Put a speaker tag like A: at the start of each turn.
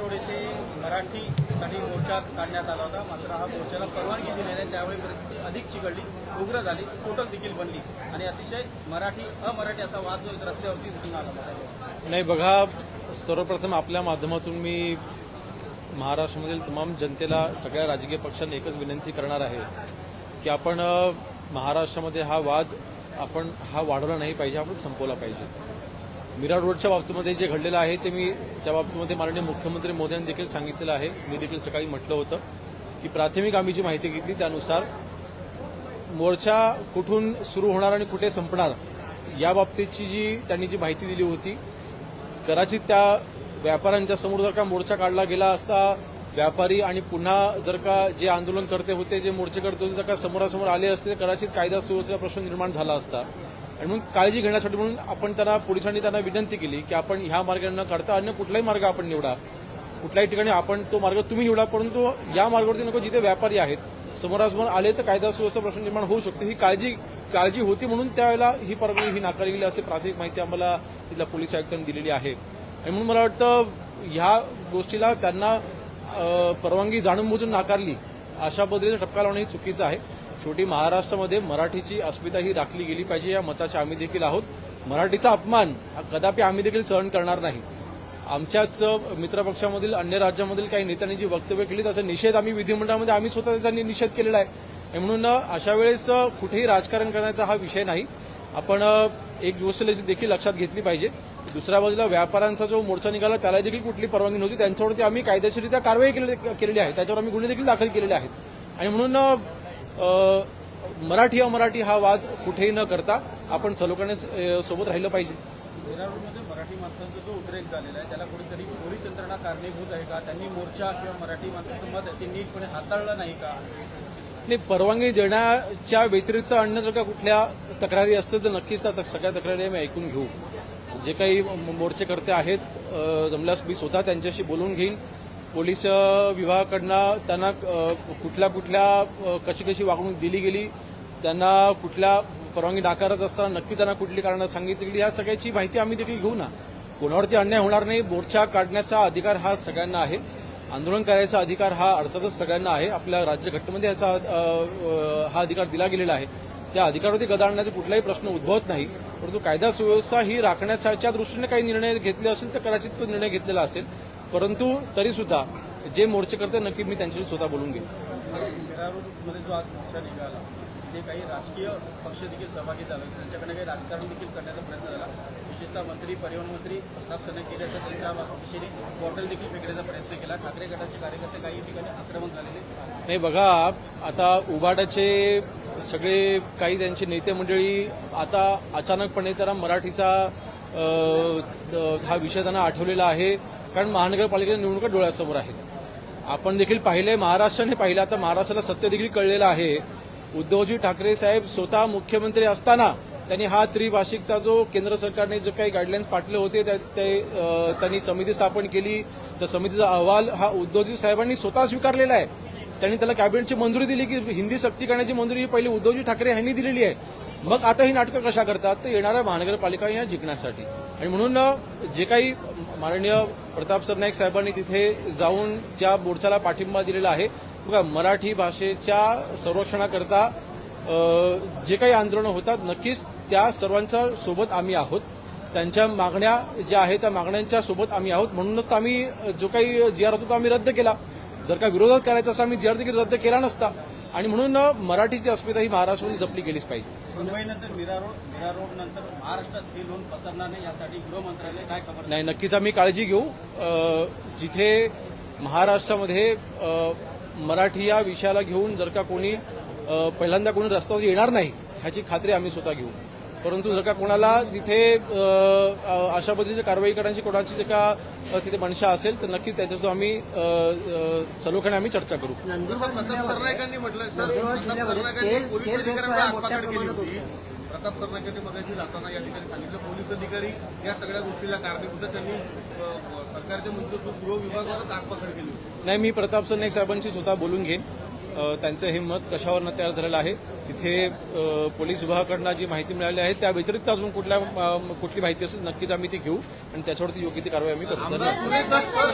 A: road येथे मराठीसाठी मोर्चा काढण्यात आला होता मात्र हा मोर्चाला परवानगी दिली नाही त्यावेळी परिस्थिती अधिक चिघडली उग्र झाली टोटल देखील बनली आणि अतिशय मराठी अमराठी असा वाद जो रस्त्यावरती दिसून आला
B: नाही बघा सर्वप्रथम आपल्या माध्यमातून मी महाराष्ट्रामधील तमाम जनतेला सगळ्या राजकीय पक्षांना एकच विनंती करणार आहे की आपण महाराष्ट्रामध्ये हा वाद आपण हा वाढवला नाही पाहिजे आपण संपवला पाहिजे मिराड रोडच्या बाबतीमध्ये जे घडलेलं आहे ते मी त्या बाबतीमध्ये माननीय मुख्यमंत्री मोदी देखील सांगितलेलं आहे मी देखील सकाळी म्हटलं होतं की प्राथमिक आम्ही जी माहिती घेतली त्यानुसार मोर्चा कुठून सुरू होणार आणि कुठे संपणार या बाबतीची जी त्यांनी जी माहिती दिली होती कदाचित त्या व्यापाऱ्यांच्या समोर जर का मोर्चा काढला गेला असता व्यापारी आणि पुन्हा जर का जे आंदोलन करते होते जे मोर्चे करते होते जर का समोरासमोर आले असते कदाचित कायदा सुव्यवस्थेचा प्रश्न निर्माण झाला असता आणि म्हणून काळजी घेण्यासाठी म्हणून आपण त्यांना पोलिसांनी त्यांना विनंती केली की आपण ह्या मार्गाने न काढता अन्य कुठलाही मार्ग आपण निवडा कुठल्याही ठिकाणी आपण तो मार्ग तुम्ही निवडा परंतु या मार्गावरती नको जिथे व्यापारी आहेत समोरासमोर आले तर कायदा सुव्यवस्था प्रश्न निर्माण होऊ शकतो ही काळजी काळजी होती म्हणून त्यावेळेला ही परवानगी ही नाकारली गेली असे प्राथमिक माहिती आम्हाला तिथल्या पोलीस आयुक्तांनी दिलेली आहे आणि म्हणून मला वाटतं ह्या गोष्टीला त्यांना परवानगी जाणून बुजून नाकारली अशा पद्धतीचा ठपका लावणं हे चुकीचं आहे शेवटी महाराष्ट्रामध्ये मराठीची अस्मिता ही राखली गेली पाहिजे या मताचे आम्ही देखील आहोत मराठीचा अपमान हा कदापि आम्ही देखील सहन करणार नाही आमच्याच मित्रपक्षामधील अन्य राज्यामधील काही नेत्यांनी जी वक्तव्य केली त्याचा निषेध आम्ही विधिमंडळामध्ये आम्ही स्वतः त्यांनी निषेध केलेला आहे म्हणून अशा वेळेस कुठेही राजकारण करण्याचा हा विषय नाही आपण एक गोष्ट देखील लक्षात घेतली पाहिजे दुसऱ्या बाजूला व्यापाऱ्यांचा जो मोर्चा निघाला त्याला देखील कुठली परवानगी नव्हती त्यांच्यावरती आम्ही कायदेशीरित्या कारवाई केलेली आहे त्याच्यावर आम्ही गुन्हे देखील दाखल केलेले आहेत आणि म्हणून मराठी अमराठी हा वाद कुठेही न करता आपण सलोकाने सोबत राहिलं पाहिजे
A: विरारमध्ये मराठी माणसांचा जो उद्रेक झालेला आहे त्याला कुठेतरी पोलीस यंत्रणा कारणीभूत आहे का त्यांनी मोर्चा किंवा मराठी माणसाचं मत ते नीटपणे हाताळलं नाही का
B: नाही परवानगी देण्याच्या व्यतिरिक्त अन्य जर का कुठल्या तक्रारी असतील तर नक्कीच त्या सगळ्या तक्रारी मी ऐकून घेऊ जे काही मोर्चेकर्ते आहेत जमल्यास मी स्वतः त्यांच्याशी बोलून घेईन पोलीस विभागाकडनं त्यांना कुठल्या कुठल्या कशी कशी वागणूक दिली गेली त्यांना कुठल्या परवानगी नाकारत असताना नक्की त्यांना कुठली कारणं सांगितली या सगळ्याची माहिती आम्ही देखील घेऊ ना कोणावरती अन्याय होणार नाही मोर्चा काढण्याचा अधिकार हा सगळ्यांना आहे आंदोलन करायचा अधिकार हा अर्थातच सगळ्यांना आहे आपल्या राज्य घटनेमध्ये याचा हा अधिकार दिला गेलेला आहे त्या अधिकारावरती आणण्याचा कुठलाही प्रश्न उद्भवत नाही परंतु कायदा सुव्यवस्था ही राखण्याच्या दृष्टीने काही निर्णय घेतले असेल तर कदाचित तो निर्णय घेतलेला असेल परंतु तरीसुद्धा जे मोर्चेकर्ते नक्की मी त्यांच्याशी स्वतः बोलून घेईन
A: मध्ये जो आज मोर्चा निघाला ते काही राष्ट्रीय पक्ष देखील सहभागी झाले त्यांच्याकडे काही राजकारण देखील करण्याचा प्रयत्न झाला विशेषतः मंत्री परिवहन मंत्री प्रताप सने केले तर त्यांच्या दिशेने पोर्टल देखील फेकण्याचा प्रयत्न केला ठाकरे गटाचे कार्यकर्ते काही ठिकाणी आक्रमण
B: झालेले नाही बघा आता उबाटाचे सगळे काही त्यांची नेते मंडळी आता अचानकपणे त्यांना मराठीचा हा विषय त्यांना आठवलेला आहे कारण महानगरपालिकेच्या निवडणुका डोळ्यासमोर आहेत आपण देखील पाहिले महाराष्ट्राने पाहिलं आता महाराष्ट्राला सत्य देखील कळलेलं आहे उद्धवजी ठाकरे साहेब स्वतः मुख्यमंत्री असताना त्यांनी हा त्रिभाषिकचा जो केंद्र सरकारने जो काही गाईडलाईन्स पाठले होते ते त्यांनी समिती स्थापन केली त्या समितीचा अहवाल हा उद्धवजी साहेबांनी स्वतः स्वीकारलेला आहे त्यांनी त्याला कॅबिनेटची मंजुरी दिली की हिंदी सक्ती करण्याची मंजुरी ही पहिली उद्धवजी ठाकरे यांनी दिलेली आहे मग आता ही नाटकं कशा करतात तर येणाऱ्या महानगरपालिका या जिंकण्यासाठी आणि म्हणून जे काही माननीय प्रताप सरनाईक साहेबांनी तिथे जाऊन ज्या मोर्चाला पाठिंबा दिलेला आहे बघा मराठी भाषेच्या संरक्षणाकरता जे काही आंदोलनं होतात नक्कीच त्या सर्वांच्या सोबत आम्ही आहोत त्यांच्या मागण्या ज्या आहेत त्या मागण्यांच्या सोबत आम्ही आहोत म्हणूनच आम्ही जो काही जी आर होता तो आम्ही रद्द केला जर का विरोधात करायचा असं आम्ही जी आर देखील रद्द केला नसता आणि म्हणून मराठीची अस्मिता ही महाराष्ट्राने जपली गेलीच पाहिजे
A: रोड रोड नंतर महाराष्ट्रात हे लोन पसरणार नाही यासाठी गृह मंत्रालय काय
B: खबर नाही नक्कीच आम्ही काळजी घेऊ जिथे महाराष्ट्रामध्ये मराठी या विषयाला घेऊन जर का कोणी पहिल्यांदा कोणी रस्त्यावर येणार नाही ह्याची खात्री आम्ही स्वतः घेऊ परंतु जर का कोणाला जिथे अशा पद्धतीची कारवाई करण्याची कोणाची जर का तिथे मनशा असेल तर नक्की त्याच्यासोबत आम्ही सलोख्याने आम्ही चर्चा करू
A: प्रताप सरनाईकांनी मगाशी जाताना या ठिकाणी सांगितलं पोलीस अधिकारी या सगळ्या गोष्टीला कारणीभूत त्यांनी सरकारच्या मंत्री गृह विभागावरच आगपाखड केली
B: नाही मी प्रताप सरनाईक साहेबांशी स्वतः बोलून घेईन त्यांचं हे मत कशावरनं तयार झालेलं आहे तिथे पोलीस विभागाकडनं जी माहिती मिळाली आहे त्या व्यतिरिक्त अजून कुठल्या कुठली माहिती असेल नक्कीच आम्ही ती घेऊ आणि त्याच्यावरती योग्य ती कारवाई आम्ही करू